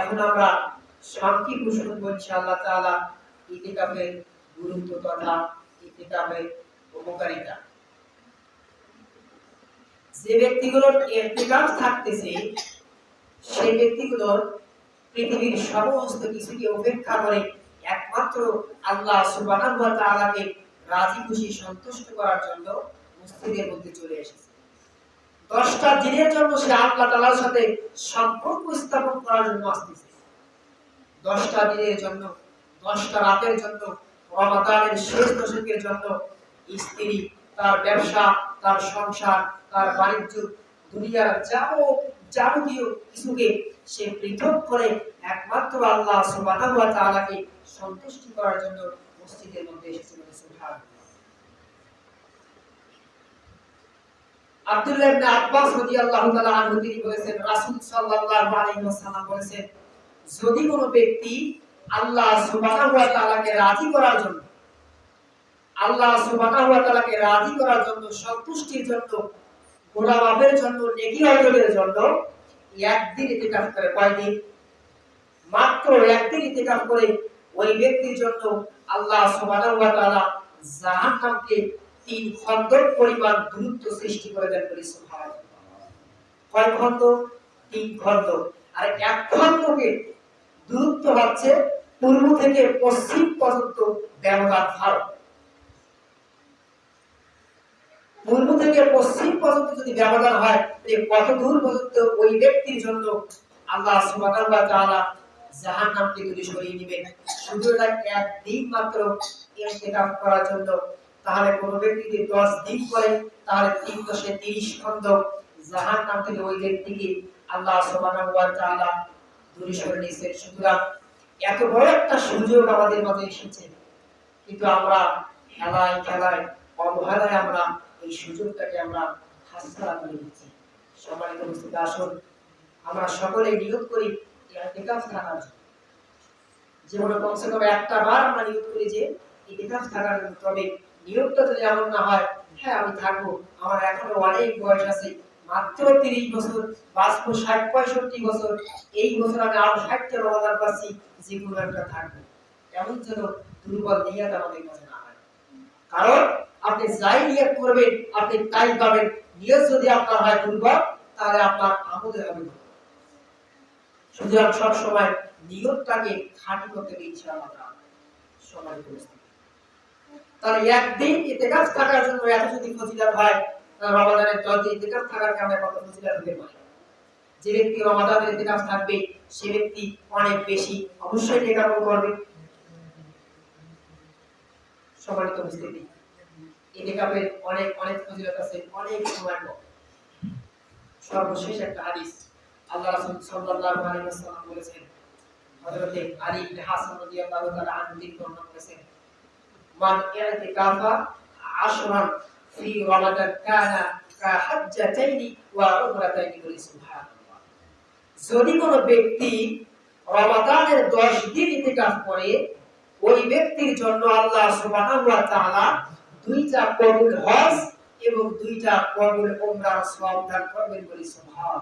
এখন আমরা সংক্ষিপ্ত শুনব ইনশাআল্লাহ তাআলা ইতিকাফের গুরুত্ব তথা ইতিকাফের উপকারিতা। যে ব্যক্তিগুলোর ইতিকাফ থাকতেছে, সেই ব্যক্তিগুলোর পৃথিবীর সমস্ত কিছুকে উপেক্ষা করে একমাত্র আল্লাহ তাআলাকে রাজি খুশি সন্তুষ্ট করার জন্য মসজিদের মধ্যে চলে এসেছে। দশটা দিনের জন্য সে আল্লাহ তাআলার সাথে সম্পর্ক স্থাপন করার জন্য আসতেছে। দশটা দিনের জন্য, দশটা রাতের জন্য, রমাদানের শেষ দশকের জন্য স্ত্রী, তার ব্যবসা, তার সংসার, তার বাণিজ্য, দুনিয়ার যাব, যাবতীয় কিছুকে সে পৃথক করে একমাত্র আল্লাহ সুবহানাহু ওয়া তাআলাকে সন্তুষ্টি করার জন্য মসজিদের মধ্যে এসেছিল সুবহানাল্লাহ। আব্দুল্লাহ ইবনে আব্বাস রাদিয়াল্লাহু তাআলা আনহু, তিনি বলেছেন, রাসূল সাল্লাল্লাহু আলাইহি ওয়াসাল্লাম বলেছেন, যদি কোনো ব্যক্তি আল্লাহ সুবহানাহু ওয়া তাআলাকে রাজি করার জন্য, আল্লাহ সুবহানাহু ওয়া তাআলাকে রাজি করার জন্য, সন্তুষ্টির জন্য গোলাম আবের জন্য, নেকি অর্জনের জন্য, একদিন ইতিকাফ করে কয়দিন? মাত্র একদিন ইতিকাফ করে ওই ব্যক্তির জন্য আল্লাহ সুবহানাহু ওয়া তাআলা জাহান্নামকে তিন খন্ডর পরিমাণ দূরত্ব সৃষ্টি করে দেন বলে কয় খন্ড তিন খন্ড আর এক খন্ডকে দূরত্ব হচ্ছে পূর্ব থেকে পশ্চিম পর্যন্ত ব্যবধান ভারত পূর্ব থেকে পশ্চিম পর্যন্ত যদি ব্যবধান হয় কত দূর পর্যন্ত ওই ব্যক্তির জন্য আল্লাহ ওয়া তাআলা জাহান্নাম থেকে সরিয়ে নেবেন শুধু এটা একদিন মাত্র ইন্তেকাম করার জন্য তাহলে কোনো ব্যক্তি যদি দশ দিন করে তাহলে তিন দশে তিরিশ খন্ড জাহান্নাম থেকে ওই ব্যক্তিকে আল্লাহ সুতরাং এত বড় একটা সুযোগ আমাদের মাঝে এসেছে। কিন্তু আমরা খেলায় খেলায় অবহেলায় আমরা এই সুযোগটাকে আমরা হাতছাড়া করে দিচ্ছি সম্মানিত উপস্থিত, আসুন, আমরা সকলে নিয়োগ করি ইতিকাফ থাকার জন্য। জীবনে কমসে কম একটা বার আমরা নিয়োগ করি যে ইতিকাফ থাকার জন্য। তবে না হয় হ্যাঁ আমি থাকব। আমার এখনও অনেক বয়স আছে, মাত্র তিরিশ বছর, বাঁচবো ষাট পঁয়ষট্টি বছর। এই বছর আমি আরও ষাটটা পাচ্ছি, যে কোনো একটা থাকব। এমন যেন দুর্বল নিয়াত আমাদের কাছে না হয়। কারণ আপনি যাই নিয়ত করবেন, আপনি তাই পাবেন। নিয়ত যদি আপনার হয় দুর্বল, তাহলে আপনার আমলে হবে। সুতরাং সব সময় নিয়তটাকে খাঁটি করতে ইচ্ছা তাআলা। সবার পরিস্থিতি তাহলে একদিন ইতিকাফ থাকার জন্য এত যদি ফজিলত হয় রমাদানের ইতিকাফ থাকার কারণে কত ফজিলত হতে পারে যে ব্যক্তি রমাদানের ইতিকাফ থাকবে, সে ব্যক্তি অনেক বেশি অবশ্যই টেকা করবে সম্মানিত ইতিকাফের অনেক অনেক ফজিলত আছে, অনেক সময়। সর্বশেষ একটা হাদিস আল্লাহ সাল্লাল্লাহু আলাইহি ওয়াসাল্লাম বলেছেন, হযরতে আলী ইবনে হাসান রাদিয়াল্লাহু তাআলা আনহু বর্ণনা করেছেন যদি কোনো ব্যক্তি রমাদানের 10 দিন ইতিকাফ করে, ওই ব্যক্তির জন্য আল্লাহ ওয়া তাআলা দুইটা কবুল হজ এবং দুইটা কবুল উমরার সওয়াব দান করবেন বলি সুবহানাল্লাহ।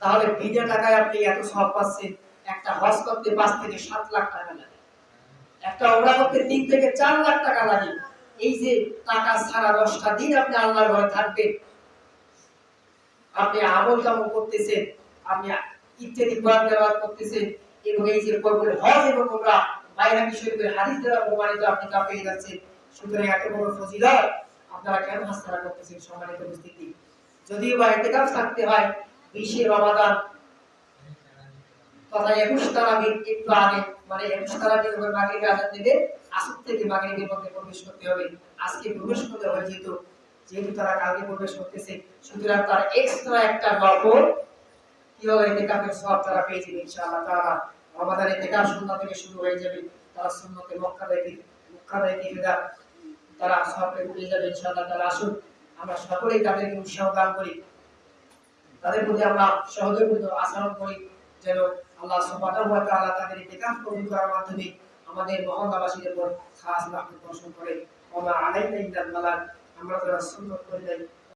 তাহলে বিনা টাকায় আপনি এত সওয়াব পাচ্ছেন, একটা হজ করতে 5 থেকে 7 লাখ টাকা লাগে একটা উমরা করতে 3 থেকে 4 লাখ টাকা লাগে। এই যে টাকা ছাড়া 10টা দিন আপনি আল্লাহর ঘরে থাকবেন। আপনি আমল কামল করতেছেন, আপনি ইত্যাদি কোরআন তেলাওয়াত করতেছেন এবং এই যে কবুল হজ এবং উমরা বাইরাকি শরীফের হাদিস দ্বারা প্রমাণিত আপনি তা যাচ্ছেন। সুতরাং এত বড় ফজিলত আপনারা কেন হাসতারা করতেছেন সম্মানিত উপস্থিতি? যদিও বা ইতিকাফ থাকতে হয়, বিশে রমাদান তথা একুশ তারাবির একটু আগে মানে একুশ তারাবির ওপর মাগরিবে আজান দেবে, আসর থেকে মাগরিবের মধ্যে প্রবেশ করতে হবে। আজকে প্রবেশ করতে হয় যেহেতু যেহেতু তারা কালকে প্রবেশ করতেছে, সুতরাং তার এক্সট্রা একটা নফল কি হবে ইতিকাফের সওয়াব তারা পেয়ে যাবে ইনশাআল্লাহ তাআলা। রমাদান ইতিকাফ সন্ধ্যা থেকে শুরু হয়ে যাবে, তারা সুন্নতে মক্কা থেকে মক্কা থেকে বিদা তারা সওয়াব পেয়ে যাবে ইনশাআল্লাহ তাআলা। আসুন, আমরা সকলেই তাদেরকে উৎসাহ দান করি। তাদের প্রতি আমরা সহযোগিতা, আচরণ করি, যেন আল্লাহ সুবহানাহু ওয়া তাআলা তাদের ইতিকাফ কবুল করার মাধ্যমে আমাদের মহল্লাবাসীদের উপর খাস রহমত বর্ষণ করে। ওমা আলাইনা ইল্লাল বালাগ, আমরা যারা সুন্নাত করে যাই